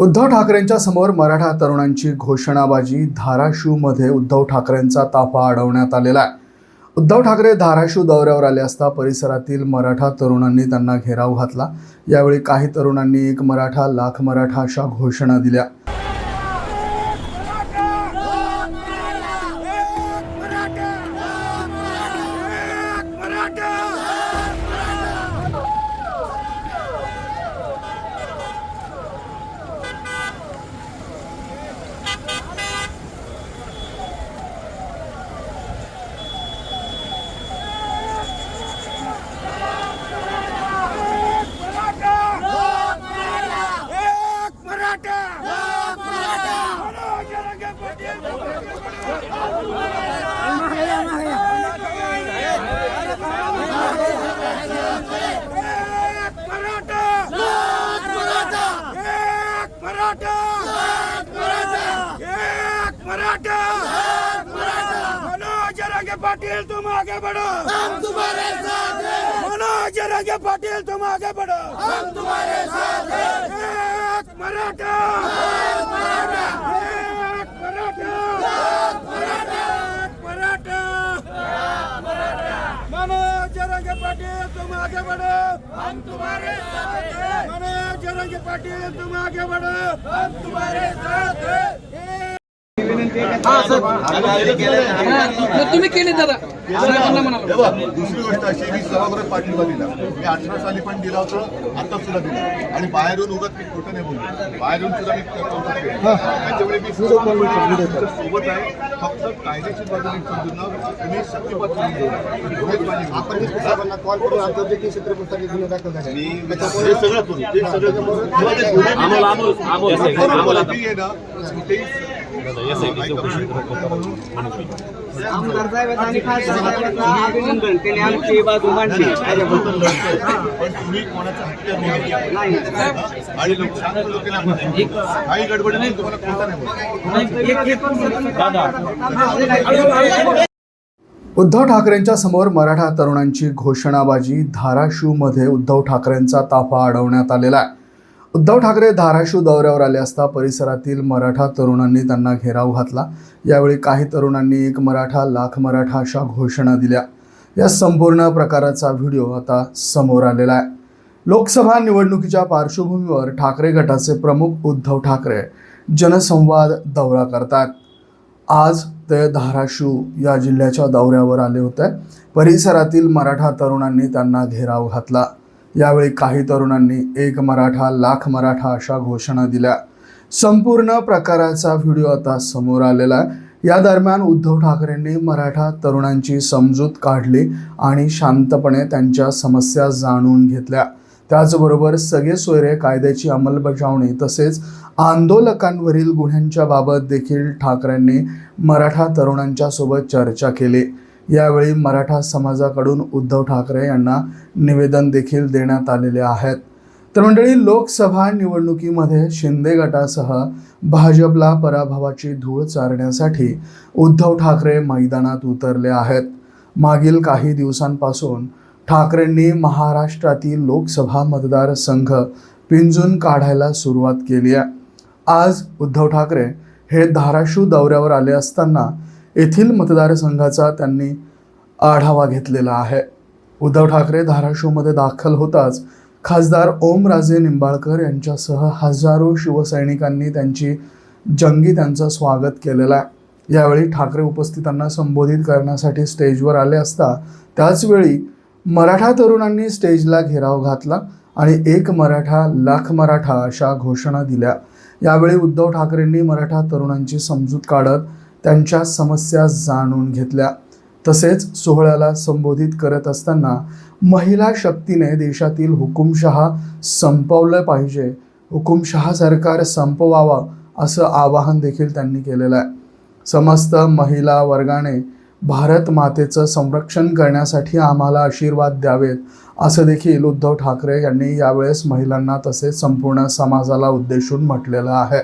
उद्धव ठाकरेंच्या समोर मराठा तरुणांची घोषणाबाजी धाराशिवमध्ये उद्धव ठाकरेंचा ताफा अडवण्यात आलेला आहे. उद्धव ठाकरे धाराशिव दौऱ्यावर आले असता परिसरातील मराठा तरुणांनी त्यांना घेराव घातला. यावेळी काही तरुणांनी एक मराठा लाख मराठा अशा घोषणा दिल्या. मराठा मनोज रंगे पाटील तुम आगे बढ़ो। हम तुम्हारे साथ हैं। मनोज रंगे पाटील तुम आगे बढ़ो। हम तुम्हारे साथ हैं। एक मराठा। एक मराठा। एक मराठा। मनोज रंगे पाटील तुम आगे बढ़ो। हम तुम्हारे साथ हैं। मनोज रंगे पाटील तुम आगे बढ़ो। हम तुम्हारे साथ हैं। तुम्ही केले दादा साहेबांना म्हणाला दुसरी गोष्ट अशी मी सभागृहात पाठिंबा दिला मी अठरा साली पण दिला होता आता सुद्धा दिला आणि बाहेरून उगत मी खोटं नाही बोललो बाहेरून सुद्धा मी कौतुक केलं त्याच्यामुळे मी सोबत आहे फक्त कायदेशीर बाजूने समजून तुम्ही शक्तीपात आपण कॉल करून आंतरराष्ट्रीय क्षेत्र पुस्तके गुन्हे दाखल झाले मी हे सगळं करू ते ना कुठेही आमदार साहेबांचं आणि खासदार साहेबांचं अभिनंदन. त्यांनी आमची बाजू मांडली. काही गडबड नाही तुम्हाला उद्धव ठाकरेंच्या समोर मराठा तरुणांची घोषणाबाजी धाराशिवमध्ये उद्धव ठाकरेंचा ताफा अडवण्यात आलेला आहे. उद्धव ठाकरे धाराशिव दौऱ्यावर आले असता परिसरातील मराठा तरुणांनी त्यांना घेराव घातला. यावेळी काही तरुणांनी एक मराठा लाख मराठा अशा घोषणा दिल्या. या संपूर्ण प्रकाराचा व्हिडिओ आता समोर आलेला आहे. लोकसभा निवडणुकीच्या पार्श्वभूमीवर ठाकरे गटाचे प्रमुख उद्धव ठाकरे जनसंवाद दौरा करतात. आज ते धाराशिव या जिल्ह्याच्या दौऱ्यावर आले होते. परिसरातील मराठा तरुणांनी त्यांना घेराव घातला. यावेळी काही तरुणांनी एक मराठा लाख मराठा अशा घोषणा दिल्या. संपूर्ण प्रकाराचा व्हिडिओ आता समोर आलेला आहे. या दरम्यान उद्धव ठाकरेंनी मराठा तरुणांची समजूत काढली आणि शांतपणे त्यांच्या समस्या जाणून घेतल्या. त्याचबरोबर सगळे सोयरे कायद्याची अंमलबजावणी तसेच आंदोलकांवरील गुन्ह्यांच्या बाबत देखील ठाकरेंनी मराठा तरुणांच्या सोबत चर्चा केली. यावेळी मराठा समाजाकडून उद्धव ठाकरे यांना निवेदन देखील देण्यात आलेले आहेत. तर मंडळी लोकसभा निवडणुकीमध्ये शिंदे गटासह भाजपला पराभवाची धूळ चारण्यासाठी उद्धव ठाकरे मैदानात उतरले आहेत. मागील काही दिवसांपासून ठाकरेंनी महाराष्ट्रातील लोकसभा मतदारसंघ पिंजून काढायला सुरुवात केली आहे. आज उद्धव ठाकरे हे धाराशिव दौऱ्यावर आले असताना येथील मतदारसंघाचा त्यांनी आढावा घेतलेला आहे. उद्धव ठाकरे धाराशिवमध्ये दाखल होताच खासदार ओमराजे निंबाळकर यांच्यासह हजारो शिवसैनिकांनी त्यांची जंगी त्यांचं स्वागत केलेलं आहे. यावेळी ठाकरे उपस्थितांना संबोधित करण्यासाठी स्टेजवर आले असता त्याचवेळी मराठा तरुणांनी स्टेजला घेराव घातला आणि एक मराठा लाख मराठा अशा घोषणा दिल्या. यावेळी उद्धव ठाकरेंनी मराठा तरुणांची समजूत काढत त्यांच्या समस्या जाणून घेतल्या. तसेच सोहळ्याला संबोधित करत असताना महिला शक्तीने देशातील हुकुमशहा संपवलं पाहिजे. हुकुमशहा सरकार संपवावा असं आवाहन देखील त्यांनी केलेलं आहे. समस्त महिला वर्गाने भारत मातेचं संरक्षण करण्यासाठी आम्हाला आशीर्वाद द्यावेत असं देखील उद्धव ठाकरे यांनी यावेळेस महिलांना तसेच संपूर्ण समाजाला उद्देशून म्हटलेलं आहे.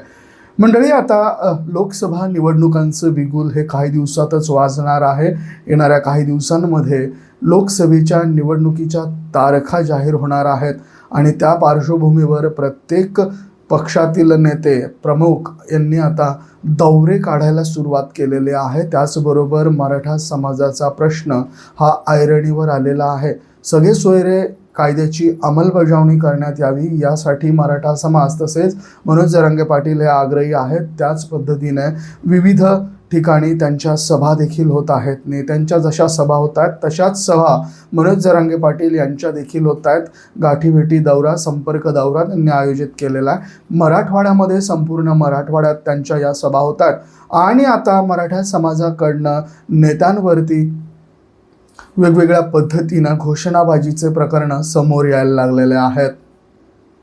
मंडळी आता लोकसभा निवडणुकांचं बिगुल हे काही दिवसातच वाजणार आहे. येणाऱ्या काही दिवसांमध्ये लोकसभेच्या निवडणुकीच्या तारखा जाहीर होणार आहेत आणि त्या पार्श्वभूमीवर प्रत्येक पक्षातील नेते प्रमुख यांनी आता दौरे काढायला सुरुवात केलेली आहे. त्याचबरोबर मराठा समाजाचा प्रश्न हा ऐरणीवर आलेला आहे. सगळे सोयरे कायद्याची अंमलबजावणी करण्यात यावी यासाठी मराठा समाज तसेच मनोज जरांगे पाटील हे आग्रही आहेत. त्याच पद्धतीने विविध ठिकाणी त्यांच्या सभा देखील होत आहेत. नेत्यांच्या जशा सभा होत आहेत तशाच सभा मनोज जरांगे पाटील यांच्या देखील होत आहेत. गाठीभेटी दौरा संपर्क दौरा त्यांनी आयोजित केलेला आहे. मराठवाड्यामध्ये संपूर्ण मराठवाड्यात त्यांच्या या सभा होत आहेत. आणि आता मराठा समाजाकडनं नेत्यांवरती वेगवेगळ्या पद्धतीनं घोषणाबाजीचे प्रकरणं समोर यायला लागलेले आहेत.